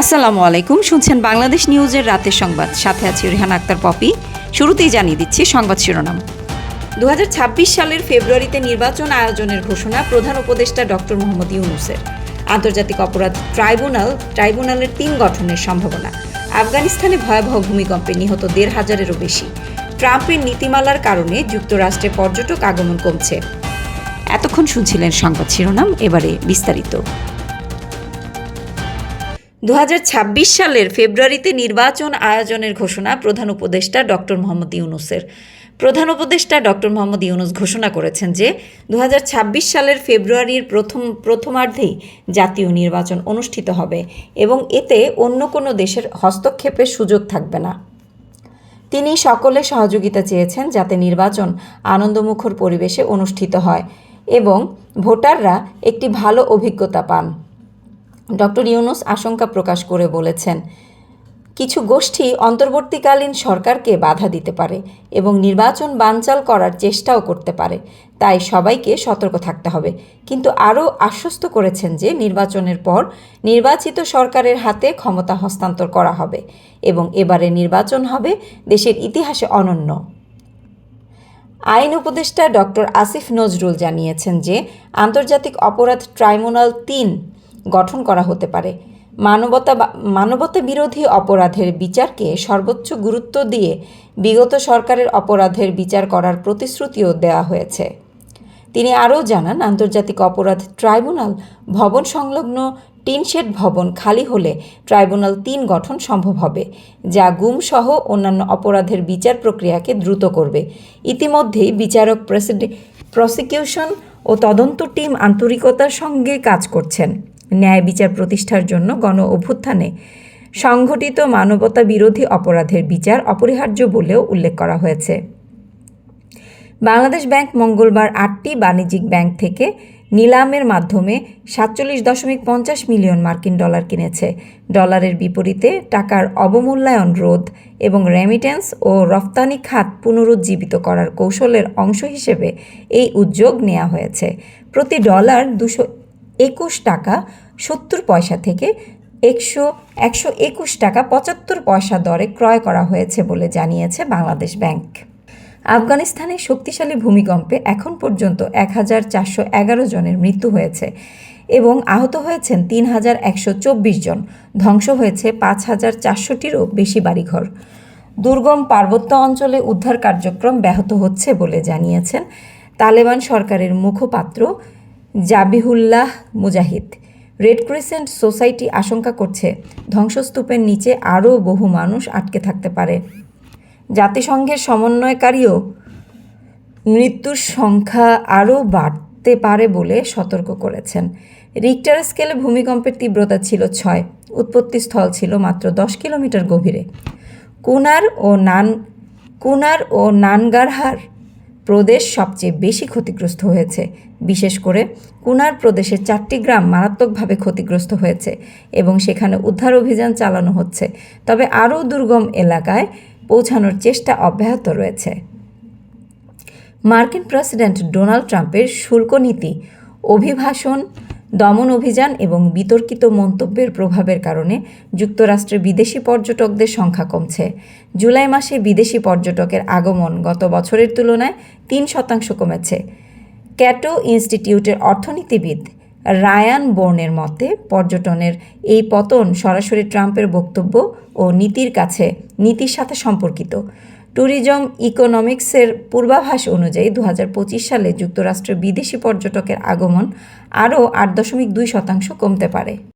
আসসালামু আলাইকুম। শুনছেন বাংলাদেশ নিউজের রাতের সংবাদ। সাথে আছি রেহান আক্তার পপি। শুরুতেই জানিয়ে দিচ্ছি সংবাদ শিরোনাম। দুহাজার ছাব্বিশ সালের ফেব্রুয়ারিতে নির্বাচন আয়োজনের ঘোষণা প্রধান উপদেষ্টা ডক্টর মোহাম্মদ ইউনুসের। আন্তর্জাতিক অপরাধ ট্রাইব্যুনাল, ট্রাইব্যুনালের তিন গঠনের সম্ভাবনা। আফগানিস্তানে ভয়াবহ ভূমিকম্পে নিহত দেড় হাজারেরও বেশি। ট্রাম্পের নীতিমালার কারণে যুক্তরাষ্ট্রে পর্যটক আগমন কমছে। এতক্ষণ শুনছিলেন সংবাদ শিরোনাম। এবারে বিস্তারিত। দু হাজার ছাব্বিশ সালের ফেব্রুয়ারিতে নির্বাচন আয়োজনের ঘোষণা প্রধান উপদেষ্টা ডক্টর মোহাম্মদ ইউনুসের। প্রধান উপদেষ্টা ডক্টর মোহাম্মদ ইউনুস ঘোষণা করেছেন যে দু হাজার ছাব্বিশ সালের ফেব্রুয়ারির প্রথম, প্রথমার্ধেই জাতীয় নির্বাচন অনুষ্ঠিত হবে এবং এতে অন্য কোনো দেশের হস্তক্ষেপের সুযোগ থাকবে না। তিনি সকলে সহযোগিতা চেয়েছেন যাতে নির্বাচন আনন্দমুখর পরিবেশে অনুষ্ঠিত হয় এবং ভোটাররা একটি ভালো অভিজ্ঞতা পান। ডক্টর ইউনুস আশঙ্কা প্রকাশ করে বলেছেন, কিছু গোষ্ঠী অন্তর্বর্তীকালীন সরকারকে বাধা দিতে পারে এবং নির্বাচন বানচাল করার চেষ্টাও করতে পারে, তাই সবাইকে সতর্ক থাকতে হবে। কিন্তু আরও আশ্বস্ত করেছেন যে নির্বাচনের পর নির্বাচিত সরকারের হাতে ক্ষমতা হস্তান্তর করা হবে এবং এবারে নির্বাচন হবে দেশের ইতিহাসে অনন্য। আইন উপদেষ্টা ডক্টর আসিফ নজরুল জানিয়েছেন যে আন্তর্জাতিক অপরাধ ট্রাইব্যুনাল তিন গঠন করা হতে পারে। মানবতা মানবতা বিরোধী অপরাধের বিচারকে সর্বোচ্চ গুরুত্ব দিয়ে বিগত সরকারের অপরাধের বিচার করার প্রতিশ্রুতিও দেওয়া হয়েছে। তিনি আরও জানান, আন্তর্জাতিক অপরাধ ট্রাইব্যুনাল ভবন সংলগ্ন টিনশেড ভবন খালি হলে ট্রাইব্যুনাল তিন গঠন সম্ভব হবে, যা গুমসহ অন্যান্য অপরাধের বিচার প্রক্রিয়াকে দ্রুত করবে। ইতিমধ্যেই বিচারক প্রসিকিউশন ও তদন্ত টিম আন্তরিকতার সঙ্গে কাজ করছেন। ন্যায় বিচার প্রতিষ্ঠার জন্য গণ অভ্যুত্থানে সংঘটিত মানবতা বিরোধী অপরাধের বিচার অপরিহার্য বলেও উল্লেখ করা হয়েছে। বাংলাদেশ ব্যাংক মঙ্গলবার আটটি বাণিজ্যিক ব্যাংক থেকে নিলামের মাধ্যমে সাতচল্লিশ দশমিক পঞ্চাশ মিলিয়ন মার্কিন ডলার কিনেছে। ডলারের বিপরীতে টাকার অবমূল্যায়ন রোধ এবং রেমিটেন্স ও রফতানি খাত পুনরুজ্জীবিত করার কৌশলের অংশ হিসেবে এই উদ্যোগ নেওয়া হয়েছে। প্রতি ডলার দুশো একুশ টাকা সত্তর পয়সা থেকে একশো একশো একুশ টাকা পঁচাত্তর পয়সা দরে ক্রয় করা হয়েছে বলে জানিয়েছে বাংলাদেশ ব্যাংক। আফগানিস্তানে শক্তিশালী ভূমিকম্পে এখন পর্যন্ত এক হাজার চারশো এগারো জনের মৃত্যু হয়েছে এবং আহত হয়েছেন তিন হাজার একশো চব্বিশ জন। ধ্বংস হয়েছে পাঁচ হাজার চারশোটিরও বেশি বাড়িঘর। দুর্গম পার্বত্য অঞ্চলে উদ্ধার কার্যক্রম ব্যাহত হচ্ছে বলে জানিয়েছেন তালেবান সরকারের মুখপাত্র Zabihullah Mujahid. Red crescent society আশঙ্কা করছে, ধ্বংসস্তূপের নিচে আরও বহু মানুষ আটকে থাকতে পারে। জাতিসংঘের সমন্বয়কারীও মৃত্যুর সংখ্যা আরও বাড়তে পারে বলে সতর্ক করেছেন। রিক্টার স্কেলে ভূমিকম্পের তীব্রতা ছিল ছয় উৎপত্তিস্থল ছিল মাত্র দশ কিলোমিটার গভীরে। কুনার ও নান, কুনার ও নানগারহার প্রদেশ সবচেয়ে বেশি ক্ষতিগ্রস্ত হয়েছে। বিশেষ করে কুনার প্রদেশের চারটি গ্রাম মারাত্মকভাবে ক্ষতিগ্রস্ত হয়েছে এবং সেখানে উদ্ধার অভিযান চালানো হচ্ছে। তবে আরও দুর্গম এলাকায় পৌঁছানোর চেষ্টা অব্যাহত রয়েছে। মার্কিন প্রেসিডেন্ট ডোনাল্ড ট্রাম্পের শুল্ক নীতি, অভিভাষণ দমন অভিযান এবং বিতর্কিত মন্তব্যের প্রভাবের কারণে যুক্তরাষ্ট্রে বিদেশি পর্যটকদের সংখ্যা কমছে। জুলাই মাসে বিদেশি পর্যটকের আগমন গত বছরের তুলনায় তিন শতাংশ কমেছে। ক্যাটো ইনস্টিটিউটের অর্থনীতিবিদ রায়ান বোর্নের মতে, পর্যটনের এই পতন সরাসরি ট্রাম্পের বক্তব্য ও নীতির কাছে নীতির সাথে সম্পর্কিত। ট্যুরিজম ইকোনমিক্সের পূর্বাভাস অনুযায়ী দু হাজার পঁচিশ সালে যুক্তরাষ্ট্রের বিদেশি পর্যটকের আগমন আরও আট দশমিক দুই শতাংশ কমতে পারে।